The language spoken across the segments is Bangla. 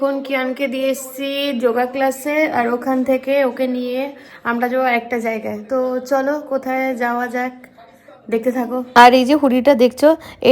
এখন কিয়ানকে দিয়ে এসেছি যোগা ক্লাসে, আর ওখান থেকে ওকে নিয়ে আমরা যাব একটা জায়গায়। তো চলো, কোথায় যাওয়া যাক? দেখতে থাকো। আর এই যে হুডিটা দেখছ,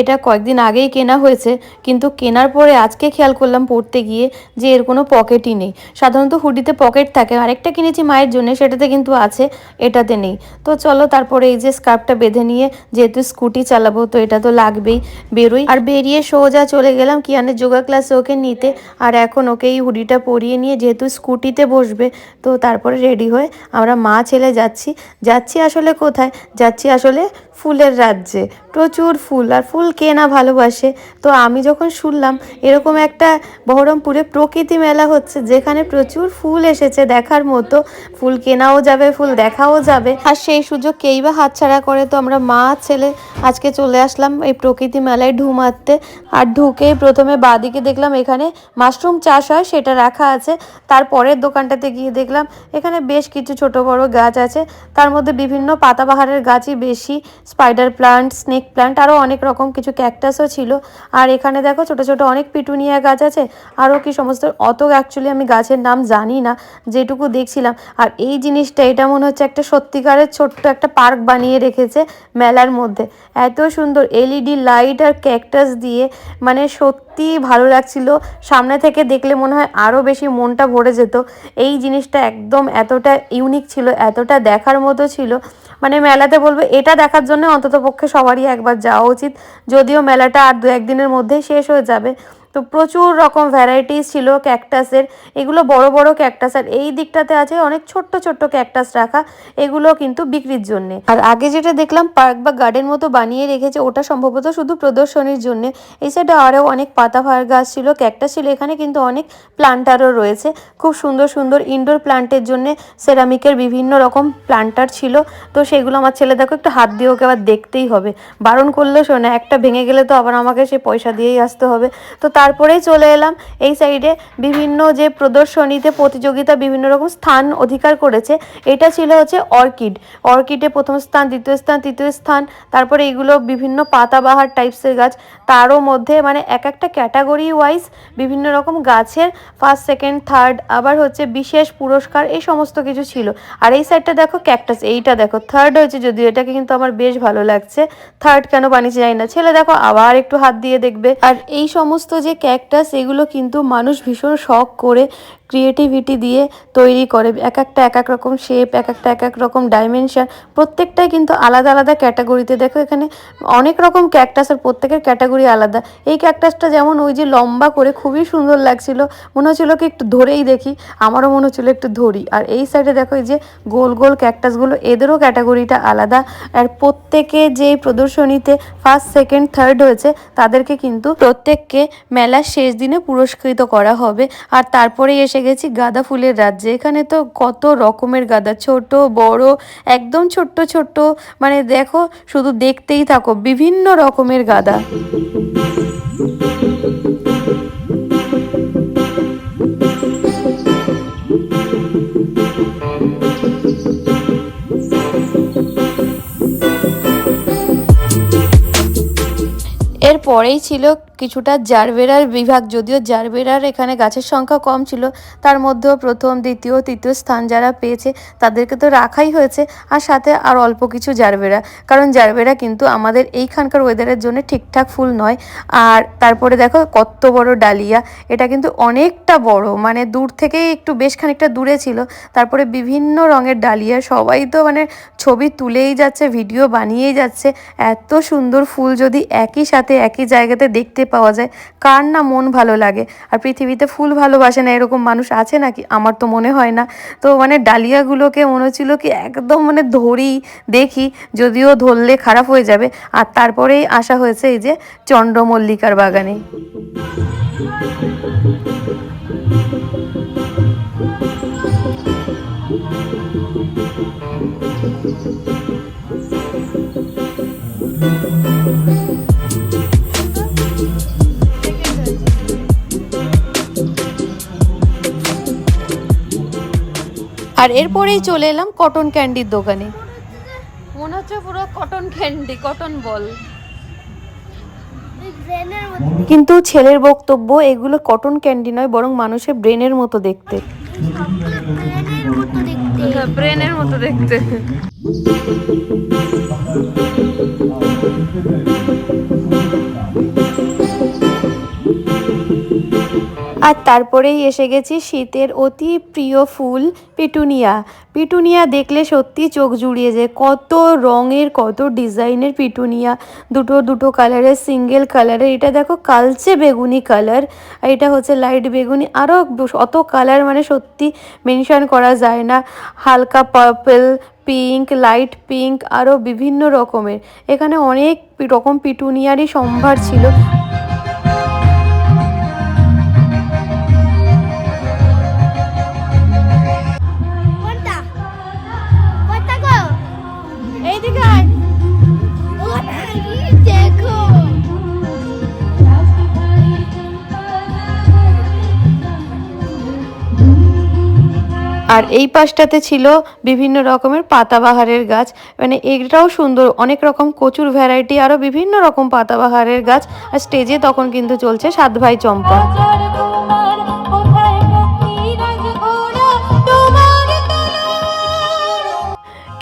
এটা কয়েকদিন আগেই কেনা হয়েছে, কিন্তু কেনার পরে আজকে খেয়াল করলাম পড়তে গিয়ে যে এর কোনো পকেটই নেই। সাধারণত হুডিতে পকেট থাকে, আরেকটা কিনেছি মায়ের জন্য, সেটাতে কিন্তু আছে, এটাতে নেই। তো চলো তারপরে এই যে স্কার্ফটা বেঁধে নিয়ে, যেহেতু স্কুটি চালাবো, তো এটা তো লাগবেই, বেরোই। আর বেরিয়ে সোজা চলে গেলাম কিয়ানের যোগা ক্লাসে ওকে নিতে। আর এখন ওকে এই হুডিটা পরিয়ে নিয়ে, যেহেতু স্কুটিতে বসবে, তো তারপরে রেডি হয়ে আমরা মা ছেলে যাচ্ছি। যাচ্ছি আসলে কোথায়? যাচ্ছি আসলে ফুলের রাজ্যে। প্রচুর ফুল, আর ফুল কে না ভালোবাসে? তো আমি যখন শুনলাম, এরকম একটা বহরমপুরে প্রকৃতি মেলা হচ্ছে, যেখানে প্রচুর ফুল এসেছে দেখার মতো, ফুল কেনাও যাবে, ফুল দেখাও যাবে। আর সেই সুযোগ কেই বা হাতছাড়া করে? তো আমরা মা, ছেলে, আজকে চলে আসলাম এই প্রকৃতি মেলায় ঢু মারতে। আর ঢুকেই প্রথমে বাদিকে দেখলাম এখানে মাশরুম চাষ হয়, সেটা রাখা আছে। তারপরের দোকানটাতে গিয়ে দেখলাম, এখানে বেশ কিছু ছোট বড় গাছ আছে। তার মধ্যে বিভিন্ন পাতাবাহারের গাছই বেশি। স্পাইডার প্লান্ট স্নেক প্লান্ট আরও অনেক রকম কিছু ক্যাকটাসও ছিল। আর এখানে দেখো ছোট ছোট অনেক পিটুনিয়া গাছ আছে। আরও কি সমস্ত, অত অ্যাকচুয়ালি আমি গাছের নাম জানি না, যেটুকু দেখছিলাম। আর এই জিনিসটা, এটা মনে হচ্ছে একটা সত্যিকারের ছোট্ট একটা পার্ক বানিয়ে রেখেছে মেলার মধ্যে। এত সুন্দর এলইডি লাইট আর ক্যাকটাস দিয়ে মানে সত্যি ভালো লাগছিল। সামনে থেকে দেখলে মনে হয় আরও বেশি মনটা ভরে যেত। এই জিনিসটা একদম এতটা ইউনিক ছিল, এতটা দেখার মতো ছিল। মানে মেলাতে বলব, এটা দেখার জন্য অন্তত পক্ষে সবারই একবার যাওয়া উচিত। যদিও মেলাটা আর দু একদিনের মধ্যেই শেষ হয়ে যাবে। তো প্রচুর রকম ভ্যারাইটিস ছিল ক্যাকটাসের এগুলো বড় বড় ক্যাকটাস আর এই দিকটাতে আছে অনেক ছোট্ট ছোট্ট ক্যাকটাস রাখা। এগুলো কিন্তু বিক্রির জন্য। আর আগে যেটা দেখলাম পার্ক বা গার্ডেন মতো বানিয়ে রেখেছে, ওটা সম্ভবত শুধু প্রদর্শনীর জন্য। এই সাইডে আরও অনেক পাতাবাহার গাছ ছিল ক্যাকটাস ছিল, এখানে কিন্তু অনেক প্লান্টারও রয়েছে। খুব সুন্দর সুন্দর ইনডোর প্লান্টের জন্য সেরামিকের বিভিন্ন রকম প্লান্টার ছিল। তো সেগুলো আমার ছেলে দেখো, একটু হাত দিয়ে ওকে আবার দেখতেই হবে। বারণ করলেও শোনা, একটা ভেঙে গেলে তো আবার আমাকে সে পয়সা দিয়েই আসতে হবে। তো তারপরেই চলে এলাম। এই সাইডে বিভিন্ন যে প্রদর্শনীতে প্রতিযোগিতা বিভিন্ন রকম স্থান অধিকার করেছে, এটা ছিল হচ্ছে অর্কিড। অর্কিডে প্রথম স্থান, দ্বিতীয় স্থান, তৃতীয় স্থান, তারপরে এগুলো বিভিন্ন পাতাবাহার টাইপসের গাছ। তারও মধ্যে মানে এক একটা ক্যাটাগরি ওয়াইজ বিভিন্ন রকম গাছের ফার্স্ট সেকেন্ড থার্ড আবার হচ্ছে বিশেষ পুরস্কার, এই সমস্ত কিছু ছিল। আর এই সাইডটা দেখো ক্যাকটাস এইটা দেখো। থার্ড হয়েছে যদিও এটাকে কিন্তু আমার বেশ ভালো লাগছে। থার্ড কেন বানিয়েছে জানি না। ছেলে দেখো আবার একটু হাত দিয়ে দেখবে। আর এই সমস্ত যে ক্যাকটাস এগুলো কিন্তু মানুষ ভীষণ শখ করে ক্রিয়েটিভিটি দিয়ে তৈরি করে। এক একটা, এক এক রকম শেপ এক একটা, এক এক রকম ডাইমেনশান প্রত্যেকটাই কিন্তু আলাদা আলাদা ক্যাটাগরিতে দেখো এখানে অনেক রকম ক্যাকটাস আর প্রত্যেকের ক্যাটাগরি আলাদা। এই ক্যাকটাসটা যেমন ওই যে লম্বা করে খুবই সুন্দর লাগছিল, মনে হচ্ছিল কি একটু ধরেই দেখি, আমারও মনে হচ্ছিল একটু ধরি। আর এই সাইডে দেখো এই যে গোল গোল ক্যাকটাসগুলো এদেরও ক্যাটাগরিটা আলাদা। আর প্রত্যেকে যে প্রদর্শনীতে ফার্স্ট সেকেন্ড থার্ড হয়েছে, তাদেরকে কিন্তু প্রত্যেককে মেলার শেষ দিনে পুরস্কৃত করা হবে। আর তারপরে এসে গেছি গাঁদা ফুলের রাজ্যে। এখানে তো কত রকমের গাঁদা, ছোট, বড়, একদম ছোট্ট ছোট্ট। মানে দেখো, শুধু দেখতেই থাকো, বিভিন্ন রকমের গাঁদা। এরপরেই ছিল কিছুটা জারবেরার বিভাগ, যদিও জারবেরার এখানে গাছের সংখ্যা কম ছিল, তার মধ্যেও প্রথম, দ্বিতীয়, তৃতীয় স্থান যারা পেয়েছে, তাদেরকে তো রাখাই হয়েছে, আর সাথে আর অল্প কিছু জারবেরা। কারণ জারবেরা কিন্তু আমাদের এইখানকার ওয়েদারের জন্য ঠিকঠাক ফুল নয়। আর তারপরে দেখো, কত বড় ডালিয়া, এটা কিন্তু অনেকটা বড় মানে দূর থেকেই একটু বেশ খানিকটা দূরে ছিল। তারপরে বিভিন্ন রঙের ডালিয়া, সবাই তো মানে ছবি তুলেই যাচ্ছে, ভিডিও বানিয়েই যাচ্ছে। এত সুন্দর ফুল যদি একই সাথে, একই জায়গাতে দেখতে পাওয়া যায়। কার না মন ভালো লাগে? আর পৃথিবীতে ফুল ভালোবাসে না এরকম মানুষ আছে নাকি? আমার তো মনে হয় না। তো মানে ডালিয়াগুলোকে মনে হচ্ছিল কি একদম মানে ধরি, দেখি, যদিও ধরলে খারাপ হয়ে যাবে। আর তারপরেই আসা হয়েছে এই যে চন্দ্রমল্লিকার বাগানে। আর এরপরেই চলে এলাম কটন ক্যান্ডির দোকানে। মনে হচ্ছে পুরো কটন ক্যান্ডি কটন বল কিন্তু ছেলের বক্তব্য এগুলো কটন ক্যান্ডি নয় বরং মানুষের ব্রেনের মতো দেখতে। ব্রেনের মতো দেখতে। আর তারপরেই এসে গেছি শীতের অতি প্রিয় ফুল পিটুনিয়া। পিটুনিয়া দেখলে সত্যি চোখ জুড়িয়ে যায়। কত রঙের, কত ডিজাইনের পিটুনিয়া। দুটো দুটো কালারের, সিঙ্গেল কালারের। এটা দেখো কালচে বেগুনি কালার। আর এটা হচ্ছে লাইট বেগুনি। আরও অত কালার মানে সত্যি মেনশন করা যায় না। হালকা পার্পল, পিঙ্ক, লাইট পিঙ্ক আরও বিভিন্ন রকমের। এখানে অনেক রকম পিটুনিয়ারই সম্ভার ছিল। আর এই পাশটাতে ছিল বিভিন্ন রকমের পাতাবাহারের গাছ। মানে এটাও সুন্দর, অনেক রকম কচুর ভ্যারাইটি আরও বিভিন্ন রকম পাতাবাহারের গাছ। আর স্টেজে তখন কিন্তু চলছে সাত ভাই চম্পা।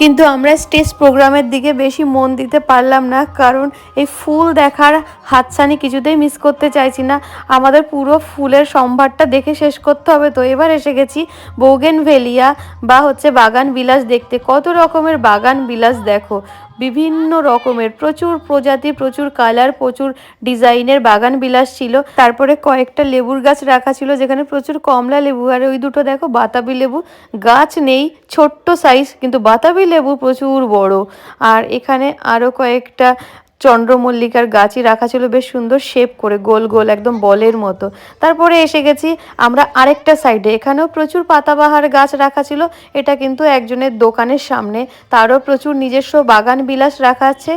কিন্তু আমরা স্টেজ প্রোগ্রামের দিকে বেশি মন দিতে পারলাম না, কারণ এই ফুল দেখার হাতছানি কিছুতেই মিস করতে চাইছি না। আমাদের পুরো ফুলের সম্ভারটা দেখে শেষ করতে হবে তো। এবার এসে গেছি বোগেন ভেলিয়া বা হচ্ছে বাগান বিলাস দেখতে। কত রকমের বাগান বিলাস দেখো। বিভিন্ন রকমের, প্রচুর প্রজাতি, প্রচুর কালার প্রচুর ডিজাইনের বাগান বিলাস ছিল। তারপরে কয়েকটা লেবুর গাছ রাখা ছিল, যেখানে প্রচুর কমলা লেবু। আর ওই দুটো দেখো, বাতাবি লেবু। গাছ নেই, ছোট্ট সাইজ কিন্তু বাতাবি লেবু প্রচুর বড়। আর এখানে আরও কয়েকটা চন্দ্রমল্লিকার গাছই রাখা ছিল বেশ সুন্দর শেপ করে, গোল গোল, একদম বলের মতো। তারপরে এসে গেছি আমরা আরেকটা সাইডে এখানেও প্রচুর পাতাবাহার গাছ রাখা ছিল, এটা কিন্তু একজনের দোকানের সামনে। তারও প্রচুর নিজস্ব বাগান বিলাস রাখা আছে।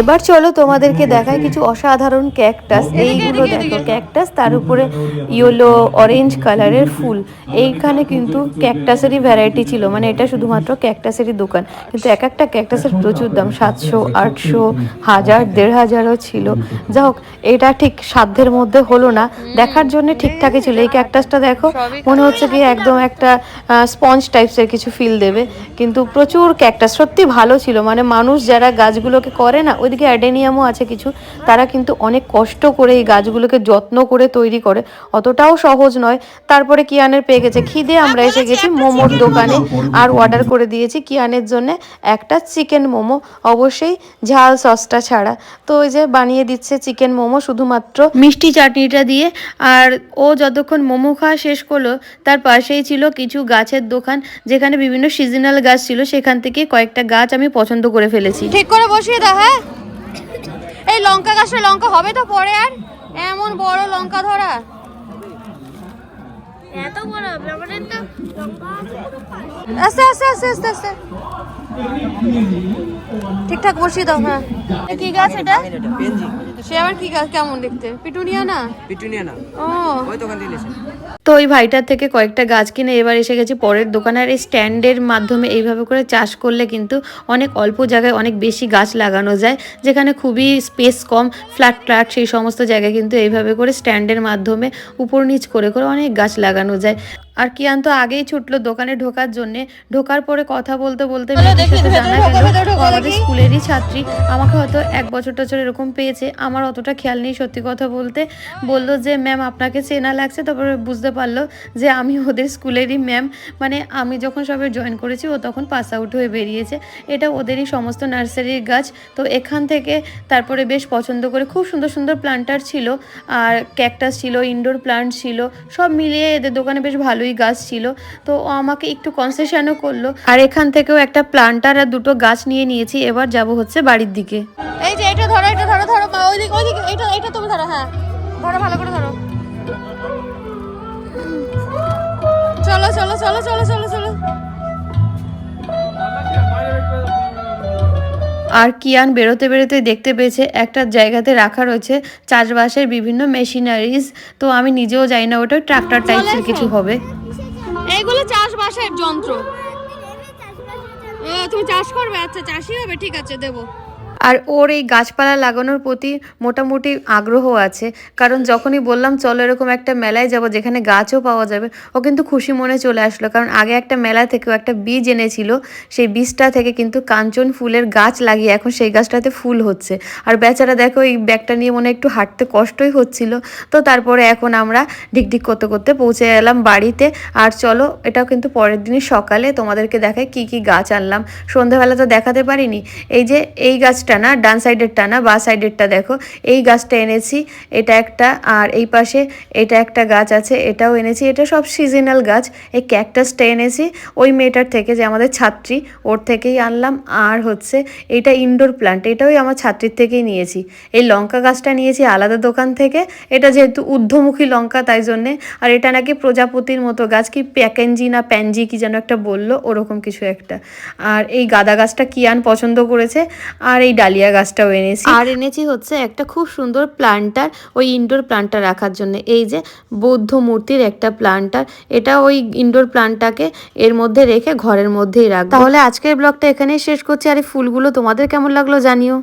এবার চলো তোমাদেরকে দেখায় কিছু অসাধারণ ক্যাকটাস এইগুলো দেখো ক্যাকটাস তার উপরে ইয়েলো অরেঞ্জ কালারের ফুল। এইখানে কিন্তু ক্যাকটাসেরই ভ্যারাইটি ছিল মানে এটা শুধুমাত্র ক্যাকটাসেরই দোকান। কিন্তু এক একটা ক্যাকটাসের প্রচুর দাম, সাতশো, আটশো, হাজার, দেড় হাজারও ছিল। যা হোক, এটা ঠিক সাধ্যের মধ্যে হলো না। দেখার জন্য ঠিকঠাকই ছিল। এই ক্যাকটাসটা দেখো, মনে হচ্ছে কি একদম একটা স্পঞ্জ টাইপসের কিছু ফিল দেবে। কিন্তু প্রচুর ক্যাকটাস সত্যি ভালো ছিল। মানে মানুষ যারা গাছগুলোকে করে না ওইদিকে অ্যাডেনিয়ামও আছে কিছু। তারা কিন্তু অনেক কষ্ট করে এই গাছগুলোকে যত্ন করে তৈরি করে। অতটাও সহজ নয়। তারপরে কিয়ানের পেয়ে গেছে। খিদে আমরা এসে গেছি মোমোর দোকানে। আর অর্ডার করে দিয়েছি কিয়ানের জন্য একটা চিকেন মোমো। অবশ্যই ঝাল সসটা ছাড়া। তো ওই যে বানিয়ে দিচ্ছে চিকেন মোমো শুধুমাত্র মিষ্টি চাটনিটা দিয়ে। আর ও যতক্ষণ মোমো খাওয়া শেষ করল তার পাশেই ছিল কিছু গাছের দোকান যেখানে বিভিন্ন সিজনাল গাছ ছিল। সেখান থেকে কয়েকটা গাছ আমি পছন্দ করে ফেলেছি। ঠিক করে বসিয়ে দাও হ্যাঁ? এই লঙ্কা গাছটা লঙ্কা হবে তো পরে আর? এমন বড় লঙ্কা ধরা। এত বড় আস্তে আস্তে আস্তে আস্তে আস্তে। ঠিকঠাক বসিয়ে দাও হ্যাঁ কি গাছ এটা? সে আবার কি গাছ? কেমন দেখতে? পিটুনিয়া না? পিটুনিয়া না। ও। ওই দোকান থেকে তো ওই ভাইটার থেকে কয়েকটা গাছ কিনে এবার এসে গেছি পরের দোকানে আর এই স্ট্যান্ডের মাধ্যমে এইভাবে করে চাষ করলে কিন্তু অনেক অল্প জায়গায় অনেক বেশি গাছ লাগানো যায় যেখানে খুবই স্পেস কম ফ্ল্যাট ফ্ল্যাট সেই সমস্ত জায়গায় কিন্তু এইভাবে করে স্ট্যান্ডের মাধ্যমে উপর নিচ করে করে অনেক গাছ লাগানো যায়। আর কিয়ান তো আগেই ছুটলো দোকানে ঢোকার জন্যে। ঢোকার পরে কথা বলতে বলতে জানা গেল আমাদের স্কুলেরই ছাত্রী। আমাকে হয়তো এক বছর টছর এরকম পেয়েছে। আমার অতটা খেয়াল নেই সত্যি কথা বলতে। বলল যে ম্যাম আপনাকে চেনা লাগছে? তারপরে বুঝতে পারল যে আমি ওদের স্কুলেরই ম্যাম। মানে আমি যখন সবে জয়েন করেছি ও তখন পাস আউট হয়ে বেরিয়েছে। এটা ওদেরই সমস্ত নার্সারির গাছ। তো এখান থেকে তারপরে বেশ পছন্দ করে খুব সুন্দর সুন্দর প্লান্টার ছিল। আর ক্যাকটাস ছিল ইনডোর প্লান্ট ছিল। সব মিলিয়ে এদের দোকানে বেশ ভালোই ভালোই গাছ ছিল তো ও আমাকে একটু কনসেশনও করল। আর এখান থেকেও একটা প্লান্টার আর দুটো গাছ নিয়ে নিয়েছি এবার যাব হচ্ছে বাড়ির দিকে। এই যে এটা ধরো এটা ধরো ধরো মা, ওইদিকে ওইদিকে এটা এটা তুমি ধরো হ্যাঁ। ধরো ভালো করে ধরো। চলো চলো চলো চলো চলো আর কিয়ান বেরোতে বেরোতে দেখতে পেয়েছে একটা জায়গাতে রাখা রয়েছে চাষবাসের বিভিন্ন মেশিনারিজ। তো আমি নিজেও যাই না ওটা ট্রাক্টর টাইপের কিছু হবে। এইগুলো চাষবাসের যন্ত্র। ও তুমি চাষ করবে? আচ্ছা চাষই হবে ঠিক আছে দেবো। আর ওর এই গাছপালা লাগানোর প্রতি মোটামুটি আগ্রহ আছে। কারণ যখনই বললাম, চলো এরকম একটা মেলায় যাব যেখানে গাছও পাওয়া যাবে, ও কিন্তু খুশি মনে চলে আসলো। কারণ আগে একটা মেলা থেকেও একটা বীজ এনেছিল, সেই বীজটা থেকে কিন্তু কাঞ্চন ফুলের গাছ লাগিয়ে এখন সেই গাছটাতে ফুল হচ্ছে। আর বেচারা দেখো, এই ব্যাগটা নিয়ে মনে একটু হাঁটতে কষ্টই হচ্ছিল। তো তারপরে এখন আমরা ঢিকঢিক করতে করতে পৌঁছে এলাম বাড়িতে। আর চলো, এটাও কিন্তু পরের দিনই সকালে তোমাদেরকে দেখায় কি কি গাছ আনলাম। সন্ধ্যাবেলা তো দেখাতে পারিনি। এই যে এই গাছটা না ডান সাইডের টানা, বা সাইডেরটা দেখো, এই গাছটা এনেছি, এটা একটা, আর এই পাশে এটা একটা গাছ আছে, এটাও এনেছি, এটা সব সিজনাল গাছ, এই ক্যাকটাসটা এনেছি, ওই মেয়েটার থেকে যে আমাদের ছাত্রী, ওর থেকেই আনলাম, আর হচ্ছে এটা ইনডোর প্লান্ট এটাও আমার ছাত্রীর থেকেই নিয়েছি, এই লঙ্কা গাছটা নিয়েছি আলাদা দোকান থেকে, এটা যেহেতু ঊর্ধ্বমুখী লঙ্কা, তাই জন্যে, আর এটা নাকি প্রজাপতির মতো গাছ, কি প্যাকেঞ্জি না প্যানজি, কি যেন একটা বলল, ওরকম কিছু একটা, আর এই গাদা গাছটা কিয়ান পছন্দ করেছে, আর এই ডালিয়া গাছটাও এনেছি। আর এনেছি হচ্ছে একটা খুব সুন্দর প্লান্টার, ওই ইনডোর প্লান্টটা রাখার জন্য। এই যে বৌদ্ধ মূর্তির একটা প্লান্টার, এটা ওই ইনডোর প্লান্টটাকে এর মধ্যে রেখে ঘরের মধ্যেই রাখব। তাহলে আজকের ব্লগটা এখানেই শেষ করছি। আর এই ফুলগুলো তোমাদের কেমন লাগল জানিও।